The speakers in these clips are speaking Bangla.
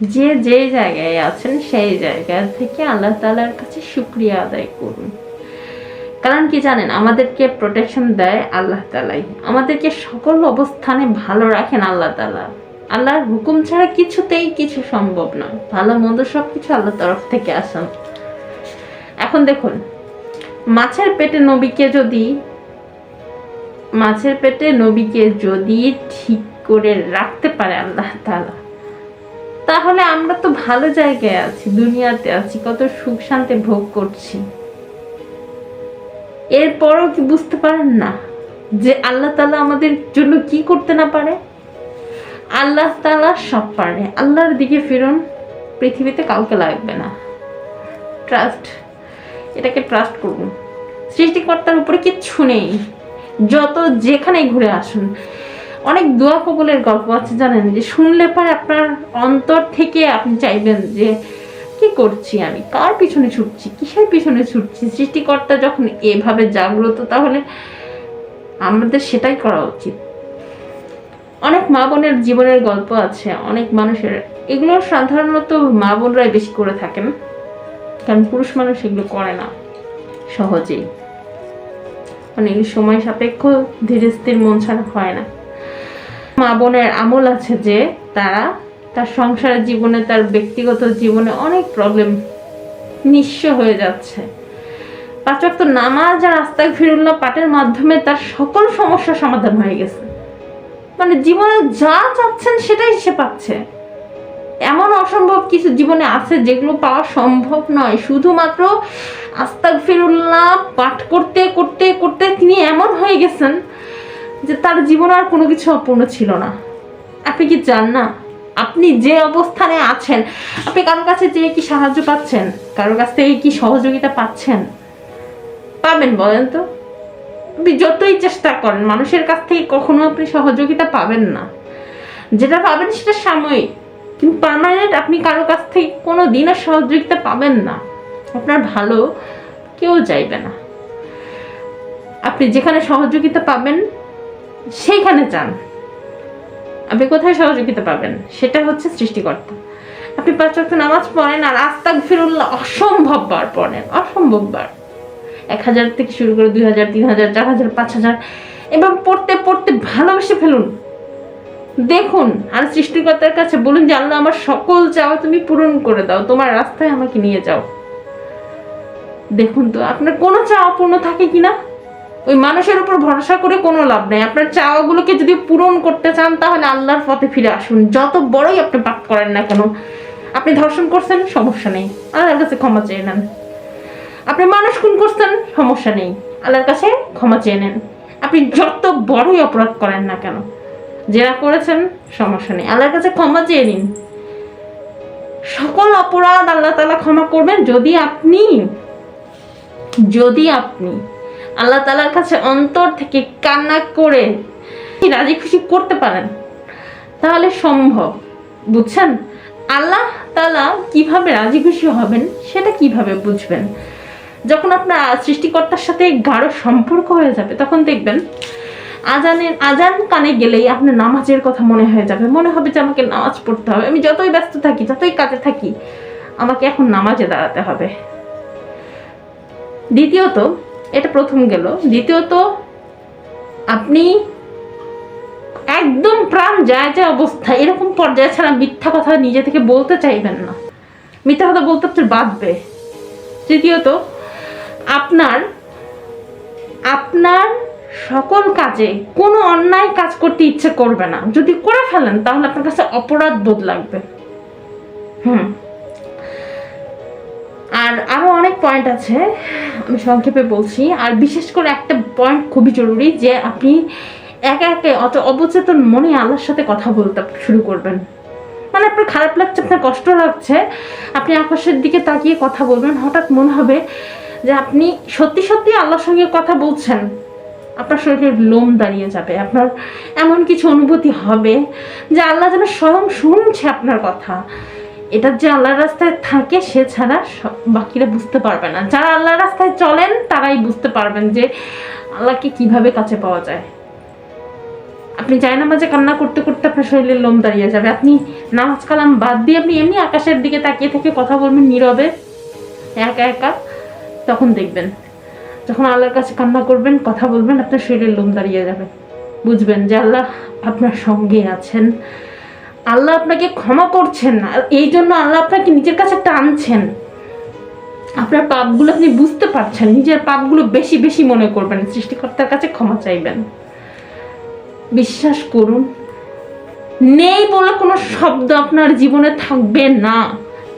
যে যে জায়গায় আছেন, সেই জায়গা থেকে আল্লাহ তালার কাছে শুক্রিয়া আদায় করুন। কারণ কি জানেন, আমাদেরকে প্রোটেকশন দেয় আল্লাহ তালাই আমাদেরকে সকল অবস্থানে ভালো রাখেন আল্লাহ তালা আল্লাহর হুকুম ছাড়া কিছুতেই কিছু সম্ভব নয় ভালো মন্দ সব কিছু আল্লাহ তরফ থেকে আসেন। এখন দেখুন, মাছের পেটে নবীকে যদি, মাছের পেটে নবীকে যদি ঠিক করে রাখতে পারে আল্লাহ তালা তাহলে আমরা তো ভালো জায়গায় আছি, দুনিয়াতে আছি, কত সুখ শান্তি ভোগ করছি। এরপরও কি বুঝতে পারেন না যে আল্লাহ তালা আমাদের জন্য কি করতে না পারে? আল্লাহ তালা সব পারে। আল্লাহর দিকে ফিরুন, পৃথিবীতে কাউকে লাগবে না। ট্রাস্ট এটাকে ট্রাস্ট করুন। সৃষ্টিকর্তার উপরে কিচ্ছু নেই। যত যেখানেই ঘুরে আসুন অনেক দোয়া কবলের গল্প আছে জানেন, যে শুনলে পরে আপনার অন্তর থেকে আপনি চাইবেন যে, কি করছি আমি? কার পিছনে ছুটছি? কিসের পিছনে ছুটছি? সৃষ্টিকর্তা যখন এভাবে জাগ্রত, তাহলে আমাদের সেটাই করা উচিত। অনেক মা বোনের জীবনের গল্প আছে, অনেক মানুষের। এগুলো সাধারণত মা বোনরাই বেশি করে থাকেন, কারণ পুরুষ মানুষ এগুলো করে না, সহজেই। মানে সময় সাপেক্ষ ধীরে স্থির মন ছাড়া হয় না। মা বোনের আমল আছে যে তারা তার সংসারের জীবনে, তার ব্যক্তিগত জীবনে অনেক প্রবলেম নিঃস্ব হয়ে যাচ্ছে। পাঁচক তো নামাজ আর আস্তাক ফিরুল্লাহ পাঠের মাধ্যমে তার সকল সমস্যার সমাধান হয়ে গেছে। মানে জীবনে যা চাচ্ছেন সেটাই সে পাচ্ছে। এমন অসম্ভব কিছু জীবনে আছে যেগুলো পাওয়া সম্ভব নয়। শুধুমাত্র আস্তাক ফিরুল্লাহ পাঠ করতে করতে করতে তিনি এমন হয়ে গেছেন যে তার জীবন আর কোনো কিছু অপূর্ণ ছিল না। আপনি কি চান না? আপনি যে অবস্থানে আছেন, আপনি কারোর কাছে যে কি সাহায্য পাচ্ছেন? কারোর কাছ থেকে কি সহযোগিতা পাচ্ছেন? পাবেন বলেন তো? আপনি যতই চেষ্টা করেন, মানুষের কাছ থেকে কখনো আপনি সহযোগিতা পাবেন না। যেটা পাবেন সেটা সাময়িক। কিন্তু পার্মানেন্ট আপনি কারও কাছ থেকে কোনো দিনও সহযোগিতা পাবেন না। আপনার ভালো কেউ চাইবে না। আপনি যেখানে সহযোগিতা পাবেন সেইখানে যান। আপনি কোথায় সহযোগিতা পাবেন? সেটা হচ্ছে সৃষ্টিকর্তা। আপনি পাঁচ ওয়াক্ত নামাজ পড়েন আর আস্তাক ফিরুল্লাহ অসম্ভব বার পড়েন, অসম্ভব বার। এক হাজার থেকে শুরু করে দুই হাজার, তিন হাজার, চার হাজার, পাঁচ হাজার এবং পড়তে পড়তে ভালোবেসে ফেলুন। দেখুন, আর সৃষ্টিকর্তার কাছে বলুন যে, আল্লাহ, আমার সকল চাওয়া তুমি পূরণ করে দাও, তোমার রাস্তায় আমাকে নিয়ে যাও। দেখুন তো, আপনার কোনো চাওয়া পূর্ণ থাকে কিনা? ওই মানুষের উপর ভরসা করে কোনো লাভ নেই। আপনার চাওয়াগুলোকে যদি পূরণ করতে চান, তাহলে আল্লাহর পথে ফিরে আসুন। যত বড়ই আপনি পাপ করেন না কেন, আপনি ধর্ষণ করছেন, সমস্যা নেই। আল্লাহর কাছে ক্ষমা চেয়ে নেন। আপনি মানুষ খুন করছেন, সমস্যা নেই। আল্লাহর কাছে ক্ষমা চেয়ে নেন। আপনি যত বড়ই অপরাধ করেন না কেন যেটা করেছেন, সমস্যা নেই। আল্লাহর কাছে ক্ষমা চেয়ে নিন। সকল অপরাধ আল্লাহ তালা ক্ষমা করবেন। যদি আপনি যদি আপনি আল্লাহ তালার কাছে অন্তর থেকে কান্না করে রাজি খুশি করতে পারেন? তাহলে সম্ভব, বুঝছেন? আল্লাহ তালা কীভাবে রাজি খুশি হবেন সেটা কীভাবে বুঝবেন? যখন আপনার সৃষ্টিকর্তার সাথে গাঢ় সম্পর্ক হয়ে যাবে, তখন দেখবেন আজানের, আজান কানে গেলেই আপনার নামাজের কথা মনে হয়ে যাবে। মনে হবে যে আমাকে নামাজ পড়তে হবে। আমি যতই ব্যস্ত থাকি, যতই কাজে থাকি, আমাকে এখন নামাজে দাঁড়াতে হবে। দ্বিতীয়ত এটা প্রথম গেল। দ্বিতীয়ত, আপনি একদম প্রাণ যায় যায় অবস্থা, এরকম পর্যায়ে ছাড়া মিথ্যা কথা নিজে থেকে বলতে চাইবেন না। মিথ্যা কথা বলতে আপনার বাঁধবে। তৃতীয়ত, আপনার আপনার সকল কাজে কোনো অন্যায় কাজ করতে ইচ্ছে করবে না। যদি করে ফেলেন, তাহলে আপনার কাছে অপরাধ বোধ লাগবে। হুম। আর আরও অনেক পয়েন্ট আছে, আমি সংক্ষেপে বলছি। আর বিশেষ করে একটা পয়েন্ট খুবই জরুরি যে আপনি একে একে অত অবচেতন মনে আল্লাহর সাথে কথা বলতে শুরু করবেন। মানে আপনার খারাপ লাগছে, আপনার কষ্ট লাগছে, আপনি আকাশের দিকে তাকিয়ে কথা বলবেন, হঠাৎ মনে হবে যে আপনি সত্যি সত্যি আল্লাহর সঙ্গে কথা বলছেন, আপনার শরীরের লোম দাঁড়িয়ে যাবে, আপনার এমন কিছু অনুভূতি হবে যে আল্লাহ যেন স্বয়ং শুনছে আপনার কথা। এটা যে আল্লাহর রাস্তায় থাকে, সে ছাড়া বাকিরা বুঝতে পারবে না। যারা আল্লাহর রাস্তায় চলেন, তারাই বুঝতে পারবেন যে আল্লাহকে কীভাবে কাছে পাওয়া যায়। আপনি জায়নামাজে কান্না করতে করতে আপনার শরীরের লোম দাঁড়িয়ে যাবে। আপনি নামাজ কালাম বাদ দিয়ে আপনি এমনি আকাশের দিকে তাকিয়ে থেকে কথা বলবেন নীরবে। একা একা তখন দেখবেন, যখন আল্লাহর কাছে কান্না করবেন, কথা বলবেন, আপনার শরীরের লোম দাঁড়িয়ে যাবে। বুঝবেন যে আল্লাহ আপনার সঙ্গে আছেন। আল্লাহ আপনাকে ক্ষমা করছেন আর এই জন্য আল্লাহ আপনাকে নিজের কাছে টানছেন। আপনার পাপগুলো আপনি বুঝতে পারছেন, নিজের পাপগুলো বেশি বেশি মনে করবেন, সৃষ্টিকর্তার কাছে ক্ষমা চাইবেন। বিশ্বাস করুন, নেই বলে কোনো শব্দ আপনার জীবনে থাকবে না।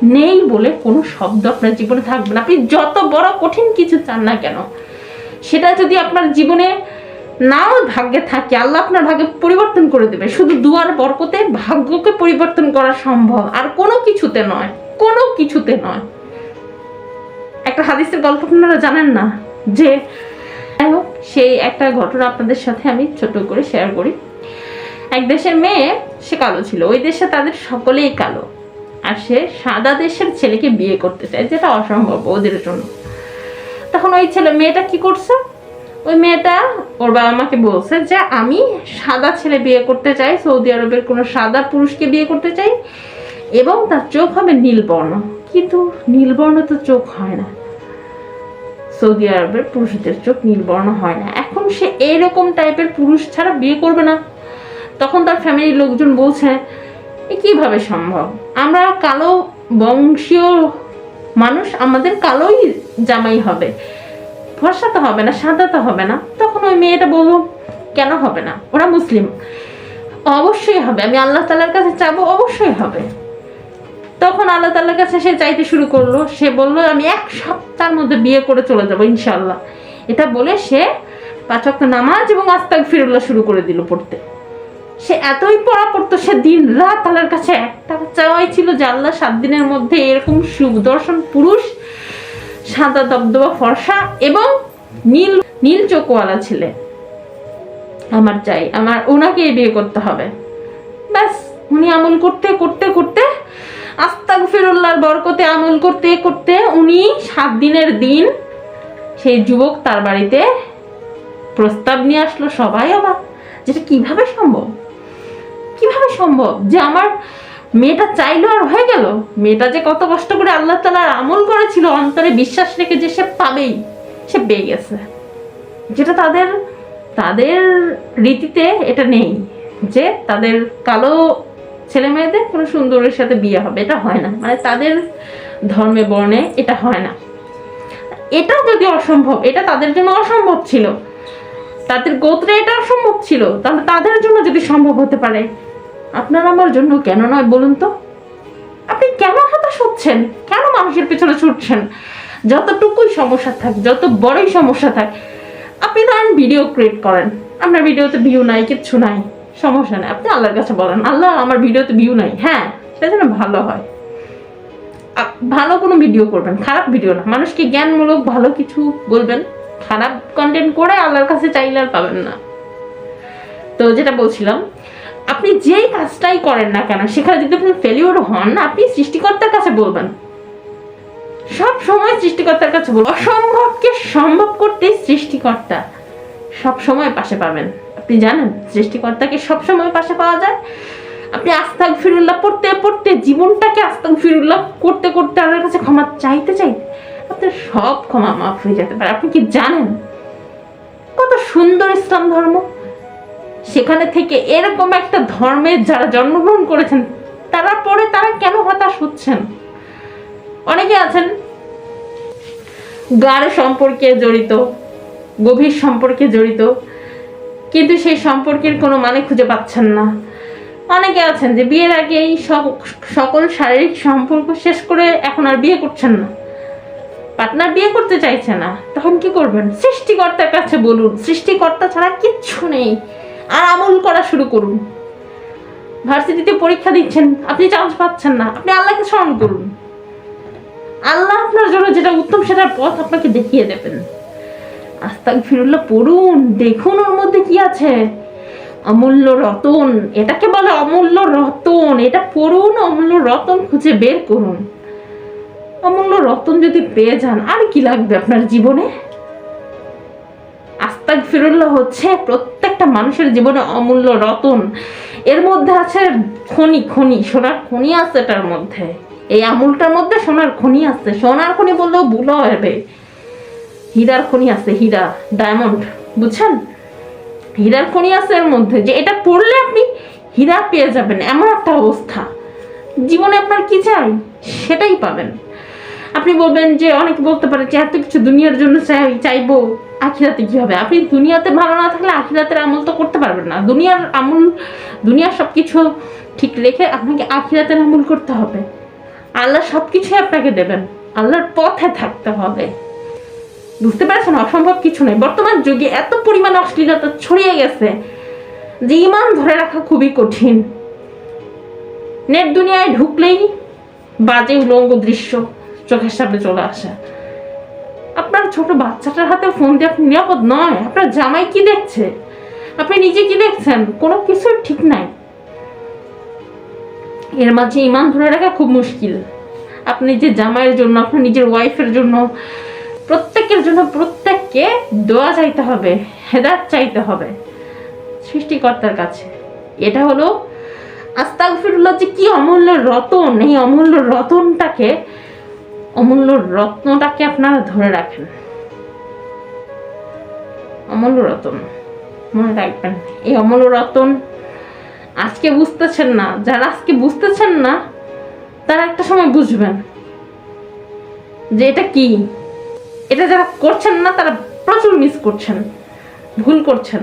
নেই বলে কোনো শব্দ আপনার জীবনে থাকবে না। আপনি যত বড় কঠিন কিছু চান না কেন, সেটা যদি আপনার জীবনে নাও ভাগ্যে থাকে, আল্লাহ আপনার ভাগ্যে পরিবর্তন করে দেবে। শুধু দুয়ার বরকতে ভাগ্যকে পরিবর্তন করা সম্ভব, আর কোনো কিছুতে নয়, কোনো কিছুতে নয়। একটা হাদিসের গল্প আপনারা জানেন না? যে, যাই হোক, সেই একটা ঘটনা আপনাদের সাথে আমি ছোট করে শেয়ার করি। এক দেশের মেয়ে, সে কালো ছিল। ওই দেশে তাদের সকলেই কালো। আর সে সাদা দেশের ছেলেকে বিয়ে করতে চায়, যেটা অসম্ভব ওদের জন্য। তখন ওই ছেলে মেয়েটা কি করছে? ওই মেয়েটা ওর বাবা মাকে বলছে যে আমি সাদা ছেলে বিয়ে করতে চাই, সৌদি আরবের কোনো সাদা পুরুষকে বিয়ে করতে চাই এবং তার চোখ হবে নীলবর্ণ। কিন্তু নীলবর্ণ তো চোখ হয় না। সৌদি আরবের পুরুষদের চোখ নীলবর্ণ হয় না। এখন সে এইরকম টাইপের পুরুষ ছাড়া বিয়ে করবে না। তখন তার ফ্যামিলির লোকজন বলছে, এ কীভাবে সম্ভব? আমরা কালো বংশীয় মানুষ, আমাদের কালোই জামাই হবে। ফর্সা তো হবে না সাদা তো হবে না। তখন ওই মেয়েটা বলল, কেন হবে না? ওরা মুসলিম। অবশ্যই হবে। আমি আল্লাহ তালার কাছে চাবো অবশ্যই হবে। তখন আল্লাহ তাল্লার কাছে সে চাইতে শুরু করল। সে বলল, আমি এক সপ্তাহের মধ্যে বিয়ে করে চলে যাব ইনশাল্লাহ এটা বলে সে পাচক নামাজ এবং আস্তাক ফিরুল্লাহ শুরু করে দিল পড়তে। সে এতই পড়া পড়তো সে দিন রাত আল্লাহর কাছে একটা চাওয়াই ছিল যে আল্লাহ সাত দিনের মধ্যে এরকম সুদর্শন পুরুষ সাদা দবদবা ফর্সা এবং নীল নীল চোখওয়ালা ছেলে। আমার চাই, আমার ওনাকে বিয়ে করতে হবে। ব্যাস, উনি আমল করতে করতে করতে আস্তাক ফিরুল্লাহর বরকতে আমল করতে করতে উনি সাত দিনের দিন সেই যুবক তার বাড়িতে প্রস্তাব নিয়ে আসলো সবাই অবাক। যেটা কীভাবে সম্ভব? কীভাবে সম্ভব? যে আমার মেয়েটা চাইলো আর হয়ে গেল। মেয়েটা যে কত কষ্ট করে আল্লাহ তালার আমল করেছিল, অন্তরে বিশ্বাস রেখে যে সে পাবেই, সে পেয়ে গেছে। যেটা তাদের তাদের রীতিতে এটা নেই যে তাদের কালো ছেলে মেয়েদের কোনো সুন্দরের সাথে বিয়ে হবে, এটা হয় না। মানে তাদের ধর্মে বর্ণে এটা হয় না। এটা যদি অসম্ভব, এটা তাদের জন্য অসম্ভব ছিল। তাদের গোত্রে এটা অসম্ভব ছিল। তাহলে তাদের জন্য যদি সম্ভব হতে পারে আপনার আমার জন্য কেন নয় বলুন তো? আপনি কেন হতাশ হচ্ছেন? কেন মানুষের পেছনে ছুটছেন? যতটুকুই সমস্যা থাক, যত বড়ই সমস্যা থাক, আপনি ধরেন ভিডিও ক্রিয়েট করেন। আপনার ভিডিওতে ভিউ নাই, কিচ্ছু নাই, সমস্যা নেই। আপনি আল্লাহর কাছে বলেন, আল্লাহ, আমার ভিডিওতে ভিউ নাই। হ্যাঁ সেটা যেন ভালো হয়। ভালো কোনো ভিডিও করবেন, খারাপ ভিডিও না। মানুষকে জ্ঞানমূলক ভালো কিছু বলবেন, খারাপ কন্টেন্ট করে আল্লাহর কাছে চাইলে আর পাবেন না। তো যেটা বলছিলাম আপনি যেই কাজটাই করেন না কেন, সেখানে যদি আপনি ফেলিওর হন না আপনি সৃষ্টিকর্তার কাছে বলবেন। সব সময় সৃষ্টিকর্তার কাছে বলবেন। অসম্ভবকে সম্ভব করতে সৃষ্টিকর্তা সব সময় পাশে পাবেন। আপনি জানেন, সৃষ্টিকর্তাকে সব সময় পাশে পাওয়া যায়। আপনি আস্তাক ফিরুল্লাহ পড়তে পড়তে, জীবনটাকে আস্তাক ফিরুল্লাহ করতে করতে আল্লাহর কাছে ক্ষমা চাইতে চাইতে আপনার সব ক্ষমা মাফ হয়ে যেতে পারে। আপনি কি জানেন? কত সুন্দর ইসলাম ধর্ম। সেখানে থেকে এরকম একটা ধর্মে যারা জন্মগ্রহণ করেছেন, তারা পরে তারা কেন হতাশ হচ্ছেন? অনেকে আছেন, গাঢ় সম্পর্কে জড়িত, গভীর সম্পর্কে জড়িত, কিন্তু সেই সম্পর্কের কোনো মানে খুঁজে পাচ্ছেন না। অনেকে আছেন যে বিয়ের আগেই সক- সকল শারীরিক সম্পর্ক শেষ করে এখন আর বিয়ে করছেন না। পার্টনার বিয়ে করতে চাইছে না, তখন কি করবেন? সৃষ্টিকর্তার কাছে বলুন, সৃষ্টিকর্তা ছাড়া কিচ্ছু নেই। আর আমল করা শুরু করুন। ভার্সিটিতে পরীক্ষা দিচ্ছেন, আপনি চান্স পাচ্ছেন না, আপনি আল্লাহকে স্মরণ করুন। আল্লাহ আপনার জন্য যেটা উত্তম, সেটার পথ আপনাকে দেখিয়ে দেবেন। আস্তাক ফিরুল্লাহ পড়ুন, দেখুন ওর মধ্যে কি আছে। অমূল্য রতন, এটাকে বলে অমূল্য রতন, এটা পড়ুন, অমূল্য রতন খুঁজে বের করুন। অমূল্য রতন যদি পেয়ে যান, আর কি লাগবে আপনার জীবনে? আস্তাক ফিরুল্লাহ হচ্ছে প্রত্যেক প্রত্যেকটা মানুষের জীবনে অমূল্য রতন। এর মধ্যে আছে খনি খনি, সোনার খনি আছে এটার মধ্যে। এই আমুলটার মধ্যে সোনার খনি আছে। সোনার খনি বললেও ভুল হবে। হীরার খনি আছে, হীরা, ডায়মন্ড, বুঝছেন? হীরার খনি আছে এর মধ্যে। যে এটা পড়লে আপনি হীরা পেয়ে যাবেন, এমন একটা অবস্থা। জীবনে আপনার কি চাই? সেটাই পাবেন। আপনি বলবেন যে অনেকে বলতে পারে যে এত কিছু দুনিয়ার জন্য চাই, চাইব। আখিরাতে কি হবে? আপনি দুনিয়াতে ভালো না থাকলে আখিরাতের আমল তো করতে পারবেন না। দুনিয়ার আমল, দুনিয়ার সব কিছু ঠিক রেখে আপনাকে আখিরাতের আমল করতে হবে। আল্লাহ সব কিছুই আপনাকে দেবেন। আল্লাহর পথে থাকতে হবে। বুঝতে পারছেন? অসম্ভব কিছু নেই বর্তমান যুগে এত পরিমাণ অশ্লীলতা ছড়িয়ে গেছে যে ইমান ধরে রাখা খুবই কঠিন। নেট দুনিয়ায় ঢুকলেই বাজে উলঙ্গ দৃশ্য চোখের সামনে চলে আসে। আপনার ছোট বাচ্চাটার হাতে ফোন দিয়ে আপনি নিরাপদ নয়। আপনার জামাই কি দেখছে? আপনি নিজে কি দেখছেন? কোনো কিছুর ঠিক নাই। এর মাঝে ইমান ধরে রাখা খুব মুশকিল। আপনি যে জামাইয়ের জন্য, আপনার নিজের ওয়াইফের জন্য, প্রত্যেকের জন্য প্রত্যেককে দোয়া চাইতে হবে হেদাত চাইতে হবে সৃষ্টিকর্তার কাছে। এটা হলো আস্তাগফিরুল্লাহ যে কি অমূল্য রতন, এই অমূল্য রতনটাকে অমূল্য রত্নটাকে আপনারা ধরে রাখেন। অমূল্য রতন, মনে রাখবেন, এই অমূল্য রতন আজকে বুঝতেছেন না, যারা আজকে বুঝতেছেন না, তারা একটা সময় বুঝবেন যে এটা কি। এটা যারা করছেন না, তারা প্রচুর মিস করছেন, ভুল করছেন।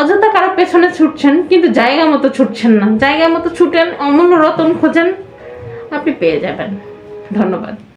অযথা কারও পেছনে ছুটছেন, কিন্তু জায়গা মতো ছুটছেন না। জায়গা মতো ছুটেন, অমূল্য রতন খোঁজেন, আপনি পেয়ে যাবেন। ধন্যবাদ।